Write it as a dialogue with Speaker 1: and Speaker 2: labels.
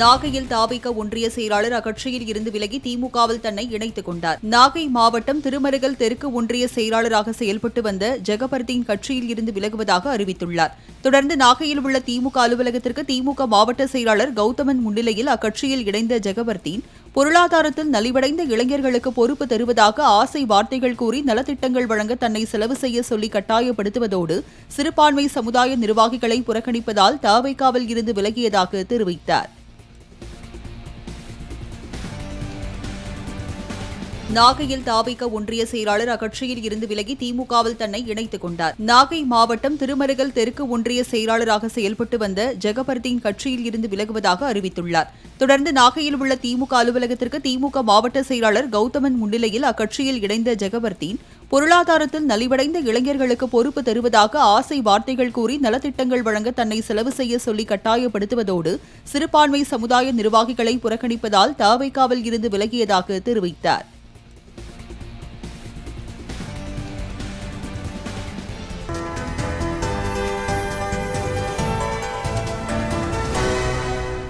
Speaker 1: நாகையில் தாவிக ஒன்றிய செயலாளர் அக்கட்சியில் இருந்து விலகி திமுகவில் தன்னை இணைத்துக் கொண்டார். நாகை மாவட்டம் திருமருகல் தெற்கு ஒன்றிய செயலாளராக செயல்பட்டு வந்த ஜெகபர்தீன் கட்சியில் இருந்து விலகுவதாக அறிவித்துள்ளார். தொடர்ந்து நாகையில் உள்ள திமுக அலுவலகத்திற்கு திமுக மாவட்ட செயலாளர் கௌதமன் முன்னிலையில் அக்கட்சியில் இணைந்த ஜெகபர்தீன் பொருளாதாரத்தில் நலிவடைந்த இளைஞர்களுக்கு பொறுப்பு தருவதாக ஆசை வார்த்தைகள் கூறி நலத்திட்டங்கள் வழங்க தன்னை செலவு செய்ய சொல்லி கட்டாயப்படுத்துவதோடு சிறுபான்மை சமுதாய நிர்வாகிகளை புறக்கணிப்பதால் தாவைக்காவில் இருந்து விலகியதாக தெரிவித்தார். நாகையில் தாவிக ஒன்றிய செயலாளர் அக்கட்சியில் இருந்து விலகி திமுகவில் தன்னை இணைத்துக் கொண்டார். நாகை மாவட்டம் திருமருகல் தெற்கு ஒன்றிய செயலாளராக செயல்பட்டு வந்த ஜெகபர்தீன் கட்சியில் இருந்து விலகுவதாக அறிவித்துள்ளார். தொடர்ந்து நாகையில் உள்ள திமுக அலுவலகத்திற்கு திமுக மாவட்ட செயலாளர் கௌதமன் முன்னிலையில் அக்கட்சியில் இணைந்த ஜெகபர்தீன் பொருளாதாரத்தில் நலிவடைந்த இளைஞர்களுக்கு பொறுப்பு தருவதாக ஆசை வார்த்தைகள் கூறி நலத்திட்டங்கள் வழங்க தன்னை செலவு செய்ய சொல்லி கட்டாயப்படுத்துவதோடு சிறுபான்மை சமுதாய நிர்வாகிகளை புறக்கணிப்பதால் தாவைக்காவில் இருந்து விலகியதாக தெரிவித்தார்.